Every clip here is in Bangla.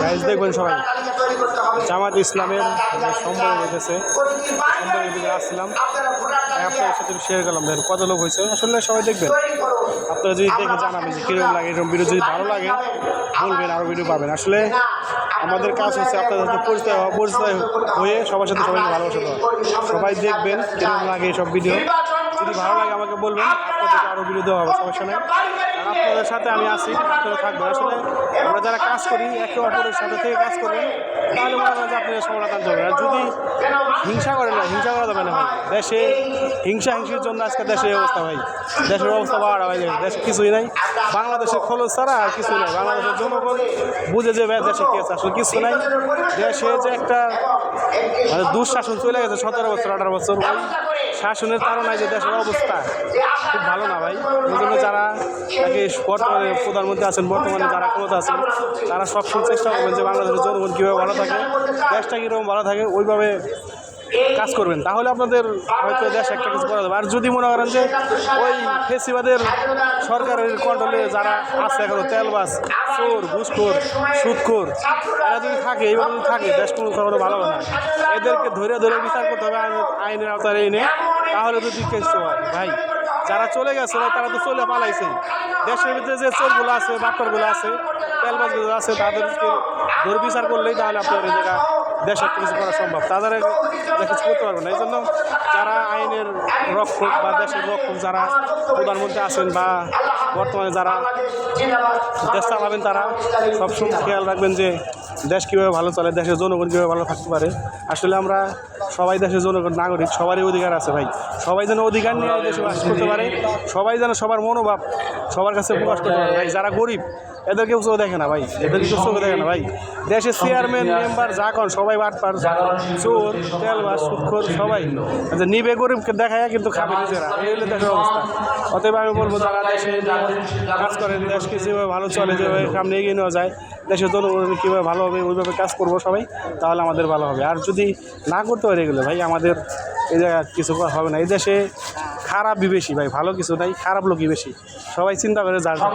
গাইজ দেখবেন সবাই। জামাত ইসলামের হয়েছে সম্মেলনের দিকে আসছিলাম তাই আপনাদের সাথে শেয়ার করলাম। দেখেন কত লোক হয়েছে। আসলে সবাই দেখবেন। আপনারা যদি দেখে জানাবেন যে কীরকম লাগে, এরকম ভিডিও যদি ভালো লাগে, বলবেন আরও ভিডিও পাবেন। আসলে আমাদের কাজ হচ্ছে আপনাদের সাথে পরিচয় হওয়া, পরিচয় হয়ে সবার সাথে সবাইকে ভালোবাসা দেওয়া। সবাই দেখবেন কীরকম লাগে এইসব ভিডিও যদি ভালো লাগে আমাকে বলবেন, আপনাদেরকে আরও ভিডিও দেওয়া হবে সমস্যা নেই আপনাদের সাথে আমি আসি আপনারা থাকবেন আসলে যারা কাজ করি, একে অপরের সাথে থেকে কাজ করবেন তাহলে মনে করেন যে আপনাদের সমাধান যাবে আর যদি হিংসা করেন না, হিংসা করা যাবে না ভাই। দেশে হিংসা হিংসির জন্য আজকে দেশের অবস্থা ভাই। দেশের অবস্থা বাড়া ভাই, দেশে কিছুই নাই। বাংলাদেশের খরচ ছাড়া আর কিছুই নাই। বাংলাদেশের জনগণ বুঝে যে দেশে কি আছে, আসলে কিছু নাই। দেশে যে একটা মানে দুঃশাসন চলে গেছে সতেরো বছর, আঠারো বছর ওই শাসনের কারণে যে দেশের অবস্থা খুব ভালো না ভাই। ওই জন্য যারা বর্তমানে প্রধানমন্ত্রী আছেন, বর্তমানে যারা ক্ষমতা আছেন তারা সবসময় চেষ্টা করবেন যে বাংলাদেশের জনগণ কীভাবে ভালো থাকে, দেশটা কীরকম ভালো থাকে, ওইভাবে কাজ করবেন। তাহলে আপনাদের হয়তো দেশ একটা কিছু করা যাবে। আর যদি মনে করেন যে ওই ফেসিবাদের সরকারের কন্ট্রোলে যারা আছে এখনও তেলবাস চোর, ঘুষখোর, সুদখোর, এরা যদি থাকে, এইভাবে যদি থাকে, দেশ কোনো কখনো ভালো না। এদেরকে ধরে ধরে বিচার করতে হবে আইনের- আওতায় এনে, তাহলে যদি কিছু হয়। ভাই যারা চলে গেছে তারা তো চলে পালাইছে। দেশের ভিতরে যে চোরগুলো আছে বাট্টরগুলো আছে তেলবাসগুলো আছে, তাদেরকে দুর্বিচার বিচার করলেই তাহলে আপনার এই জায়গা দেশে কিছু করা সম্ভব। তাদের কিছু করতে পারবে না। এই জন্য যারা আইনের রক্ষক বা দেশের রক্ষক যারা প্রধানমন্ত্রী আছেন বা বর্তমানে যারা দেশ চালাবেন তারা সবসময় খেয়াল রাখবেন যে দেশ কীভাবে ভালো চলে, দেশের জনগণ কীভাবে ভালো থাকতে পারে। আসলে আমরা সবাই দেশের জনগণ, নাগরিক, সবারই অধিকার আছে ভাই। সবাই যেন অধিকার নিয়ে দেশে বাস করতে পারে, সবাই যেন সবার মনোভাব সবার কাছে প্রকাশ করতে পারে। ভাই, যারা গরিব, এদের কেউ চোখ দেখে না ভাই, এদের কেউ চোখে দেখে না ভাই। দেশের চেয়ারম্যান মেম্বার যা কন, সবাই বাদ বাটপার চোর তেলবাস সুৎখোর, সবাই। আচ্ছা নিবে গরিবকে দেখায়, কিন্তু খাবে নিজেরা। এই হলো দেশের অবস্থা। অতএব আমি বলব, যারা দেশে কাজ করেন, দেশকে যেভাবে ভালো চলে, যেভাবে সামনে এগিয়ে নেওয়া যায় দেশের জনগণ কীভাবে ভালো হবে ওইভাবে কাজ করব সবাই তাহলে আমাদের ভালো হবে। আর যদি না করতে পারে এগুলো ভাই আমাদের এই জায়গায় কিছু হবে না। এই দেশে খারাপই বেশি ভাই ভালো কিছু নাই খারাপ লোকই বেশি। সবাই চিন্তা করে যার যার।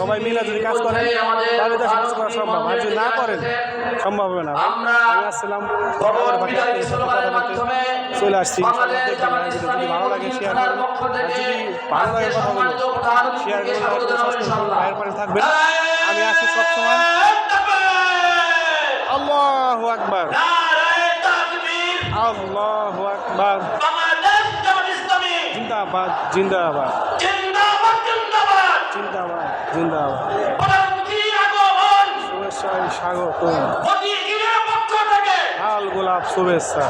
সবাই মিলে যদি কাজ করেন তাহলে দেশে কিছু করা সম্ভব। আর যদি না করেন সম্ভব হবে না আমি আসছিলাম কথা চলে আসছি যদি ভালো লাগে শেয়ার করবেন আর যদি ভালো লাগে কথাগুলো শেয়ার করবেন ভাইয়ের পাশে থাকবেন। আমি আছি সবসময়। আকবার। আল্লাহ আকবার। জিন্দাবাদ জিন্দাবাদ। জিন্দাবাদ জিন্দাবাদ। শুভেচ্ছায় স্বাগত। লাল গোলাপ শুভেচ্ছা।